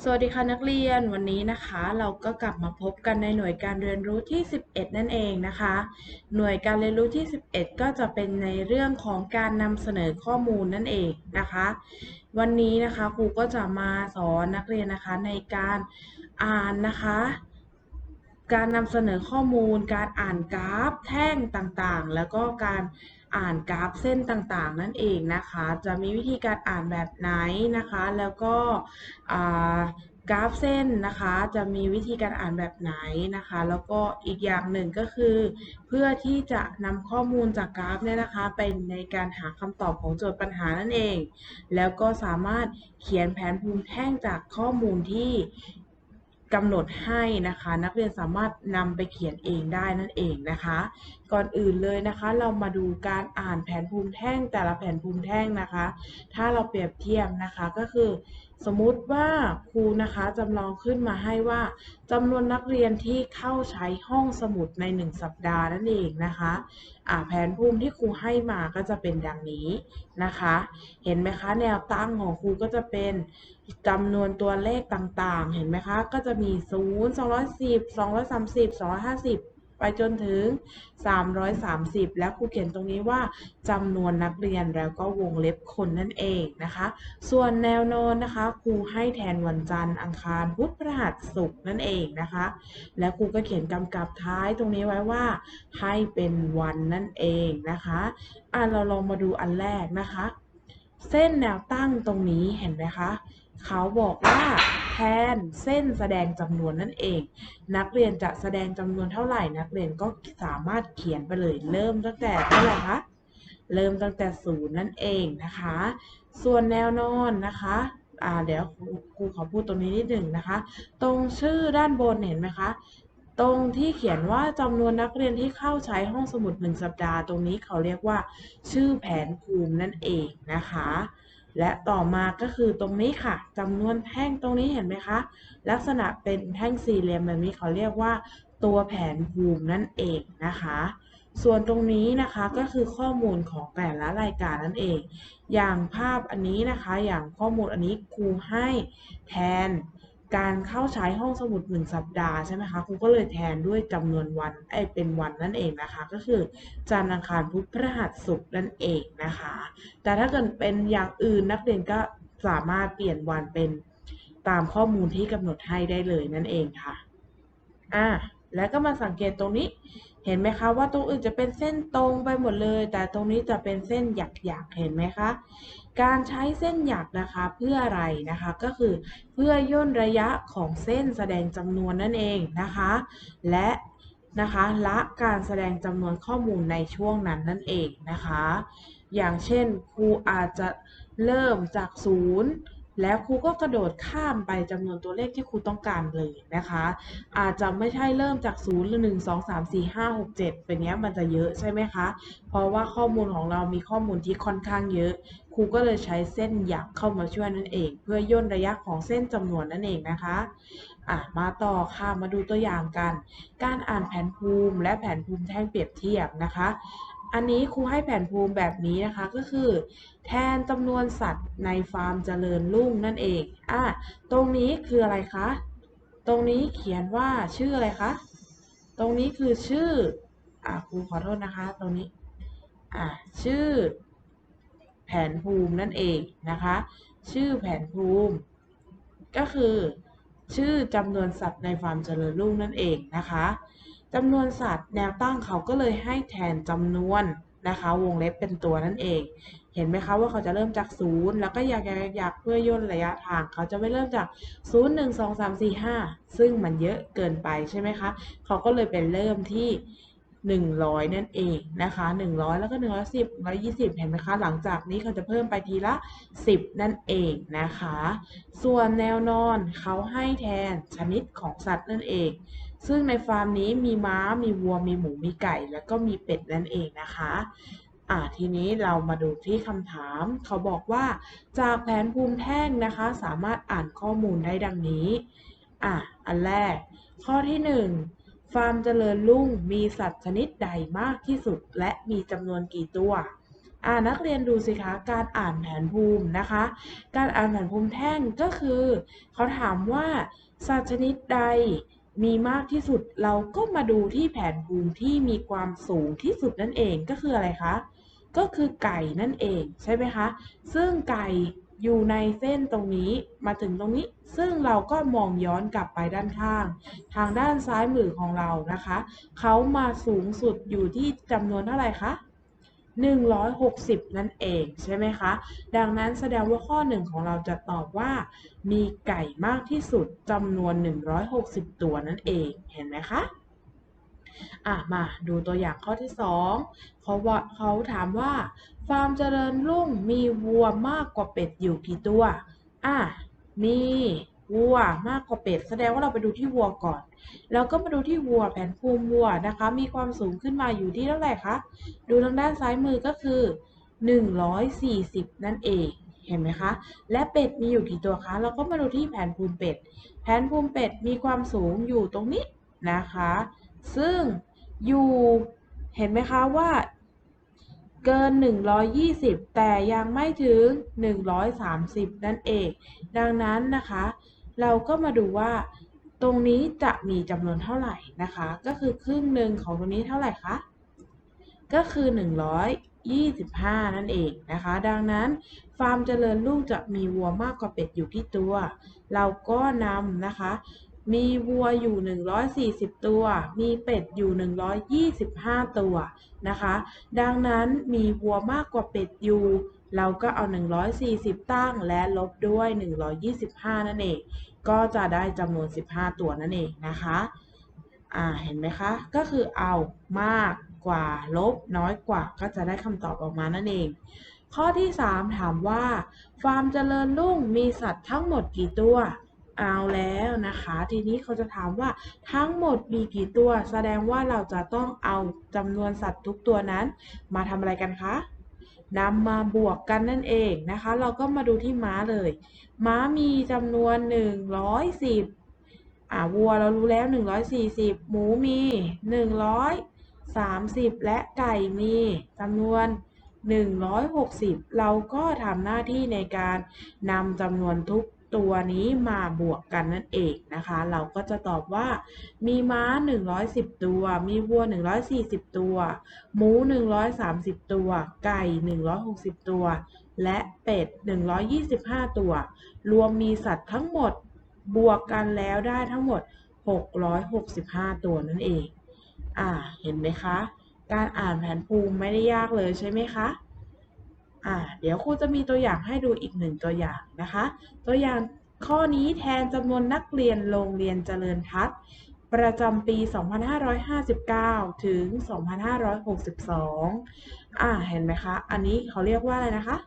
สวัสดีค่ะนักเรียนวันนี้นะคะ เราก็กลับมาพบกันในหน่วยการเรียนรู้ที่ 11 นั่นเองนะคะ หน่วยการเรียนรู้ที่ 11 ก็จะเป็นในเรื่องของการนำเสนอข้อมูลนั่นเองนะคะ วันนี้นะคะครูก็จะมาสอนนักเรียนนะคะในการอ่านนะคะ การนำเสนอข้อมูล การอ่านกราฟแท่งต่างๆ แล้วก็การอ่านกราฟเส้นต่างๆ นั่นเองนะคะ จะมีวิธีการอ่านแบบไหนนะคะ แล้วก็กราฟเส้นนะคะ จะมีวิธีการอ่านแบบไหนนะคะ แล้วก็อีกอย่างหนึ่งก็คือ เพื่อที่จะนำข้อมูลจากกราฟเนี่ยนะคะไปในการหาคำตอบของโจทย์ปัญหานั่นเอง แล้วก็สามารถเขียนแผนภูมิแท่งจากข้อมูลที่ กำหนดให้นะคะ นักเรียนสามารถนำไปเขียนเองได้นั่นเองนะคะ ก่อนอื่นเลยนะคะ เรามาดูการอ่านแผนภูมิแท่งแต่ละแผนภูมิแท่งนะคะ ถ้าเราเปรียบเทียบนะคะก็คือ สมมุติว่าครูนะคะจำลองขึ้นมาให้ว่าจำนวนนักเรียนที่เข้าใช้ห้องสมุดใน 1 สัปดาห์นั่นเองนะคะแผนภูมิที่ครูให้มาก็จะเป็นดังนี้นะคะ เห็นไหมคะแนวตั้งของครูก็จะเป็นจำนวนตัวเลขต่างๆ เห็นไหมคะ ก็จะมี 0 210 230 250 ไปจนถึง 330 แล้วครูเขียนตรงนี้ว่าจำนวนนักเรียนแล้วก็วงเล็บคนนั่นเองนะคะ ส่วนแนวนอนนะคะครูให้แทนวันจันทร์อังคารพุธพฤหัสศุกร์นั่นเองนะคะ แล้วครูก็เขียนกำกับท้ายตรงนี้ไว้ว่าให้เป็นวันนั่นเองนะคะอะเราลองมาดูอันแรกนะคะ เส้นแนวตั้งตรงนี้เห็นไหมคะเขาบอกว่า แทนเส้นแสดงจำนวนนั่นเอง นักเรียนจะแสดงจำนวนเท่าไหร่ นักเรียนก็สามารถเขียนไปเลยเริ่มตั้งแต่เท่าไหร่คะเริ่มตั้งแต่ศูนย์นั่นเองนะคะ ส่วนแนวนอนนะคะอ่าเดี๋ยวครูขอพูดตรงนี้นิดหนึ่งนะคะ ตรงชื่อด้านบนเห็นไหมคะตรงที่เขียนว่าจำนวนนักเรียนที่เข้าใช้ห้องสมุด1สัปดาห์ตรงนี้เขาเรียกว่า ชื่อแผนภูมินั่นเองนะคะ และต่อมาก็คือตรงนี้ค่ะจำนวนแท่งตรงนี้เห็นไหมคะ ลักษณะเป็นแท่งสี่เหลี่ยมแบบนี้เขาเรียกว่า ตัวแผนภูมินั่นเองนะคะ ส่วนตรงนี้นะคะก็คือข้อมูลของแต่ละรายการนั่นเอง อย่างภาพอันนี้นะคะ อย่างข้อมูลอันนี้ครูให้แทน การเข้าใช้ห้องสมุด 1 สัปดาห์ใช่ไหมคะครูก็เลยแทนด้วยจำนวนวันไอเป็นวันนั่นเองนะคะ ก็คือจันทร์อังคารพุธพฤหัสศุกร์นั่นเองนะคะ แต่ถ้าเกิดเป็นอย่างอื่นนักเรียนก็สามารถเปลี่ยนวันเป็นตามข้อมูลที่กำหนดให้ได้เลยนั่นเองค่ะอ่าแล้วก็มาสังเกตตรงนี้ เห็นไหมคะว่าตรงอื่นจะเป็นเส้นตรงไปหมดเลย แต่ตรงนี้จะเป็นเส้นหยักๆ เห็นไหมคะ การใช้เส้นหยักนะคะเพื่ออะไรนะคะก็คือเพื่อย่นระยะของเส้นแสดงจำนวนนั่นเองนะคะ และนะคะละการแสดงจำนวนข้อมูลในช่วงนั้นนั่นเองนะคะ อย่างเช่นครูอาจจะเริ่มจากศูนย์ แล้วครูก็กระโดดข้ามไปจำนวนตัวเลขที่ครูต้องการเลยนะคะ อาจจะไม่ใช่เริ่มจาก0หรือ1 2 3 4 5 6 7เป็นเนี้ยมันจะเยอะใช่ไหมคะ เพราะว่าข้อมูลของเรามีข้อมูลที่ค่อนข้างเยอะ ครูก็เลยใช้เส้นหยักเข้ามาช่วยนั่นเอง เพื่อย่นระยะของเส้นจำนวนนั่นเองนะคะอะมาต่อค่ะมาดูตัวอย่างกัน การอ่านแผนภูมิและแผนภูมิแท่งเปรียบเทียบนะคะ อันนี้ครูให้แผนภูมิแบบนี้นะคะก็คือ แทนจำนวนสัตว์ในฟาร์มเจริญรุ่งนั่นเองอะตรงนี้คืออะไรคะ ตรงนี้เขียนว่าชื่ออะไรคะ ตรงนี้คือชื่ออ่าครูขอโทษนะคะ ตรงนี้อ่าชื่อ แผนภูมินั่นเองนะคะ ชื่อแผนภูมิ ก็คือ ชื่อจำนวนสัตว์ในฟาร์มเจริญรุ่งนั่นเองนะคะ จำนวนสัตว์แนวตั้งเขาก็เลยให้แทนจำนวนนะคะ วงเล็บเป็นตัวนั่นเอง เห็นไหมคะว่าเขาจะเริ่มจากศูนย์แล้วก็อยากอยากเพื่อย่นระยะทาง เขาจะไม่เริ่มจาก0 1 2 3 4 5ซึ่งมันเยอะเกินไปใช่ไหมคะ เขาก็เลยเป็นเริ่มที่100นั่นเองนะคะ100แล้วก็110 120เห็นไหมคะ หลังจากนี้เขาจะเพิ่มไปทีละ10นั่นเองนะคะ ส่วนแนวนอนเขาให้แทนชนิดของสัตว์นั่นเอง ซึ่งในฟาร์มนี้มีม้า มีวัว มีหมู มีไก่ แล้วก็มีเป็ดนั่นเองนะคะ อ่า ทีนี้เรามาดูที่คำถาม เขาบอกว่า จากแผนภูมิแท่งนะคะ สามารถอ่านข้อมูลได้ดังนี้ อะอันแรก ข้อที่ 1 ฟาร์มเจริญรุ่งมีสัตว์ชนิดใดมากที่สุด และมีจำนวนกี่ตัวอ่านักเรียนดูสิคะการอ่านแผนภูมินะคะ การอ่านแผนภูมิแท่งก็คือ เขาถามว่าสัตว์ชนิดใด มีมากที่สุดเราก็มาดูที่แผนภูมิที่มีความสูงที่สุดนั่นเองก็คืออะไรคะ ก็คือไก่นั่นเองใช่ไหมคะ ซึ่งไก่อยู่ในเส้นตรงนี้มาถึงตรงนี้ ซึ่งเราก็มองย้อนกลับไปด้านข้าง ทางด้านซ้ายมือของเรานะคะ เขามาสูงสุดอยู่ที่จำนวนเท่าไหร่คะ 160 นั่นเองใช่ไหมคะ ดังนั้นแสดงว่าข้อหนึ่งของเราจะตอบว่า มีไก่มากที่สุดจำนวน 160 ตัวนั่นเองเห็นไหมคะอะมาดูตัวอย่างข้อที่ 2เขาว่าเขาถามว่า ฟาร์มเจริญรุ่งมีวัวมากกว่าเป็ดอยู่กี่ตัว อะมี วัวมากกว่าเป็ด แสดงว่าเราไปดูที่วัวก่อน แล้วก็มาดูที่วัวแผนภูมิวัวนะคะ มีความสูงขึ้นมาอยู่ที่เท่าไหร่คะ ดูทางด้านซ้ายมือก็คือ 140 นั่นเอง เห็นไหมคะ และเป็ดมีอยู่กี่ตัวคะ เราก็มาดูที่แผนภูมิเป็ด แผนภูมิเป็ดมีความสูงอยู่ตรงนี้นะคะ ซึ่งอยู่เห็นไหมคะว่าเกิน 120 แต่ยังไม่ถึง 130 นั่นเอง ดังนั้นนะคะ เราก็มาดูว่า ตรงนี้จะมีจำนวนเท่าไหร่นะคะ ก็คือครึ่งหนึ่งของตรงนี้เท่าไหร่คะ ก็คือ 125 นั่นเองนะคะ ดังนั้นฟาร์มเจริญลูกจะมีวัวมากกว่าเป็ดอยู่ที่ตัว เราก็นำนะคะ มีวัวอยู่ 140 ตัว มีเป็ดอยู่ 125 ตัวนะคะ ดังนั้นมีวัวมากกว่าเป็ดอยู่ เราก็เอา 140 ตั้งและลบด้วย 125 นั่นเอง ก็จะได้จำนวน 15 ตัวนั่นเองนะคะ อ่า เห็นไหมคะ ก็คือเอามากกว่าลบน้อยกว่าก็จะได้คำตอบออกมานั่นเอง ข้อที่ 3 ถามว่าฟาร์มเจริญรุ่งมีสัตว์ทั้งหมดกี่ตัวเอาแล้วนะคะ ทีนี้เขาจะถามว่าทั้งหมดมีกี่ตัว แสดงว่าเราจะต้องเอาจำนวนสัตว์ทุกตัวนั้น มาทำอะไรกันคะ นำมาบวกกันนั่นเองนะคะ เราก็มาดูที่ม้าเลย ม้ามีจำนวน 110อ่าวัวเรารู้แล้ว 140 หมูมี 130 และไก่มีจำนวน 160 เราก็ทำหน้าที่ในการนำจำนวนทุก ตัวนี้มาบวกกันนั่นเองนะคะ เราก็จะตอบว่า มีม้า 110 ตัว มีวัว 140 ตัว หมู 130 ตัว ไก่ 160 ตัว และเป็ด 125 ตัว รวมมีสัตว์ทั้งหมดบวกกันแล้วได้ทั้งหมด 665 ตัวนั่นเอง อ่า เห็นไหมคะ การอ่านแผนภูมิไม่ได้ยากเลยใช่ไหมคะ อ่าเดี๋ยวครูจะมีตัวอย่างให้ดูอีกหนึ่งตัวอย่างนะคะ ตัวอย่างข้อนี้แทนจำนวนนักเรียนโรงเรียนเจริญทัศน์ประจำปี 2559 ถึง 2562 อ่า เห็นไหมคะ อันนี้เขาเรียกว่าอะไรนะคะ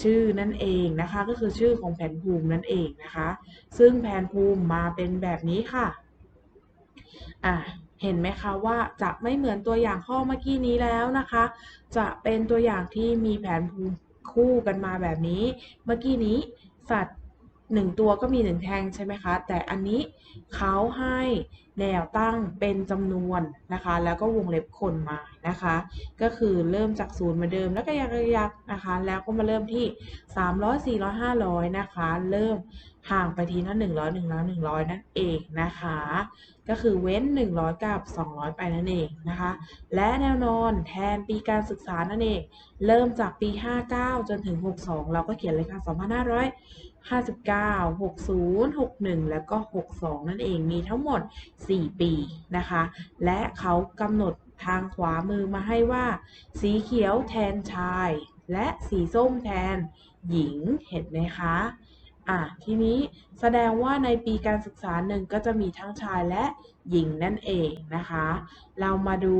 ชื่อนั่นเองนะคะ ก็คือชื่อของแผนภูมินั่นเองนะคะ ซึ่งแผนภูมิมาเป็นแบบนี้ค่ะ อ่า เห็นไหมคะว่าจะไม่เหมือนตัวอย่างข้อเมื่อกี้นี้แล้วนะคะ จะเป็นตัวอย่างที่มีแผนภูมิคู่กันมาแบบนี้ เมื่อกี้นี้สัตว์หนึ่งตัวก็มีหนึ่งแท่งใช่ไหมคะ แต่อันนี้เขาให้ แนวตั้งเป็นจำนวนนะคะ แล้วก็วงเล็บคนมานะคะ ก็คือเริ่มจากศูนย์เหมือนเดิมแล้วก็ยักยักนะคะ แล้วก็มาเริ่มที่ 300 400 500 นะคะ เริ่มห่างไปทีละ100 100 100 นั่นเองนะคะ ก็คือเว้น 100 กับ 200 ไปนั่นเองนะคะ และแนวนอนแทนปีการศึกษานั่นเอง เริ่มจากปี 59 จนถึง 62 เราก็เขียนเลยค่ะ2559 60 61 แล้วก็ 62 นั่นเองมีทั้งหมด4 ปีนะคะ และเขากำหนดทางขวามือมาให้ว่า สีเขียวแทนชาย และสีส้มแทนหญิงเห็นไหมคะอะทีนี้แสดงว่าในปีการศึกษาหนึ่งก็จะมีทั้งชายและหญิงนั่นเองนะคะ เรามาดู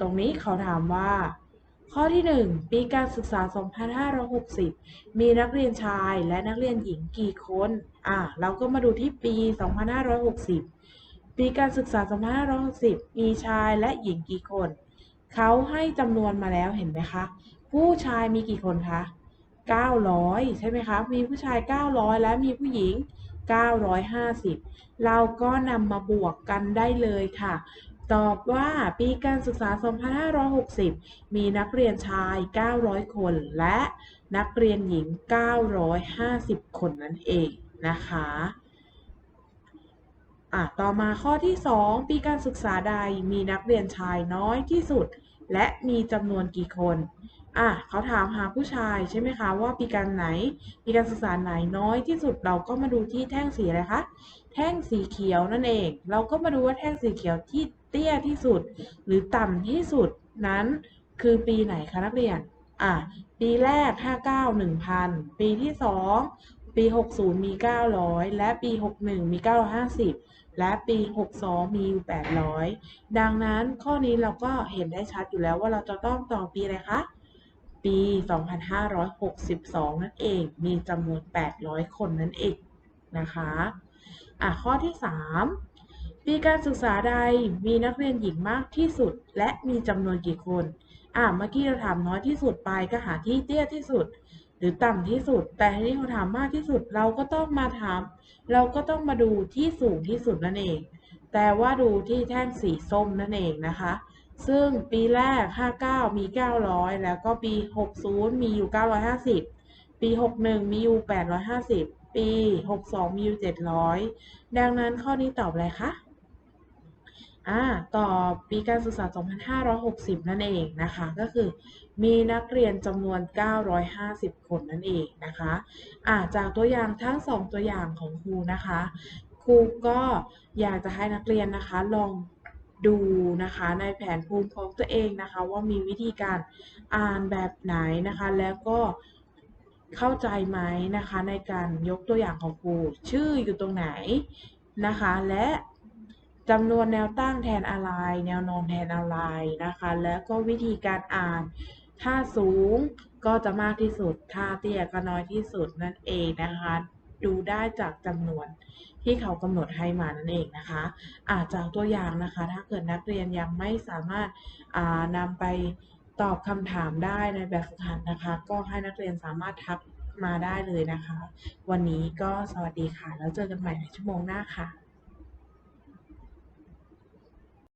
ตรงนี้เขาถามว่า ข้อที่ 1 ปีการศึกษา 2560 มีนักเรียนชายและนักเรียนหญิงกี่คนอะเราก็มาดูที่ปี 2560 ปีการศึกษา 2560 มีชายและหญิงกี่คน เขาให้จำนวนมาแล้วเห็นไหมคะ ผู้ชายมีกี่คนคะ 900 ใช่ไหมคะ มีผู้ชาย 900 และมีผู้หญิง 950 เราก็นำมาบวกกันได้เลยค่ะ ตอบว่าปีการศึกษา 2560 มีนักเรียนชาย 900 คน และนักเรียนหญิง 950 คนนั่นเองนะคะ อะต่อมาข้อที่ 2 ปีการศึกษาใดมีนักเรียนชายน้อยที่สุด และมีจำนวนกี่คนอะเขาถามหาผู้ชายใช่ไหมคะว่าปีการไหน ปีการศึกษาไหนน้อยที่สุดเราก็มาดูที่แท่งสีอะไรคะแท่งสีเขียวนั่นเอง เราก็มาดูว่าแท่งสีเขียวที่เตี้ยที่สุด หรือต่ำที่สุดนั้นคือปีไหนคะนักเรียนอะปีแรก 59 1,000 ปีที่2 ปี 60 มี 900 และปี 61 มี 950 และปี 62 มีอยู่ 800 ดังนั้นข้อนี้เราก็เห็นได้ชัดอยู่แล้วว่าเราจะต้องตอบปีอะไรคะ ปี 2562 นั่นเอง มีจำนวน 800 คนนั่นเองนะคะ อะ ข้อที่ 3 ปีการศึกษาใดมีนักเรียนหญิงมากที่สุด และมีจำนวนกี่คน อะ เมื่อกี้เราถามน้อยที่สุดไปก็หาที่เตี้ยที่สุด หรือต่ำที่สุด แต่ทีนี้เขาถามมากที่สุดเราก็ต้องมาถาม เราก็ต้องมาดูที่สูงที่สุดนั่นเอง แต่ว่าดูที่แท่งสีส้มนั่นเองนะคะ ซึ่งปีแรก 59 มี 900 แล้วก็ปี 60 มีอยู่ 950 ปี 61 มีอยู่ 850 ปี 62 มีอยู่ 700 ดังนั้นข้อนี้ตอบอะไรคะอ่าตอบปีการศึกษา 2560 นั่นเองนะคะ ก็คือ มีนักเรียนจำนวน 950 คนนั่นเองนะคะอ่าจากตัวอย่างทั้ง 2 ตัวอย่างของครูนะคะ ครูก็อยากจะให้นักเรียนนะคะลองดูนะคะในแผนภูมิของตัวเองนะคะว่ามีวิธีการอ่านแบบไหนนะคะ แล้วก็เข้าใจไหมนะคะในการยกตัวอย่างของครูชื่ออยู่ตรงไหนนะคะ และจำนวนแนวตั้งแทนอะไร แนวนอนแทนอะไรนะคะ แล้วก็วิธีการอ่าน ถ้าสูงก็จะมากที่สุด ถ้าเตี้ยก็น้อยที่สุดนั่นเองนะคะ ดูได้จากจำนวนที่เขากำหนดให้มานั่นเองนะคะ อาจากตัวอย่างนะคะ ถ้าเกิดนักเรียนยังไม่สามารถนำไปตอบคำถามได้ในแบบฝึกหัดนะคะ ก็ให้นักเรียนสามารถทักมาได้เลยนะคะ วันนี้ก็สวัสดีค่ะ แล้วเจอกันใหม่ในชั่วโมงหน้าค่ะ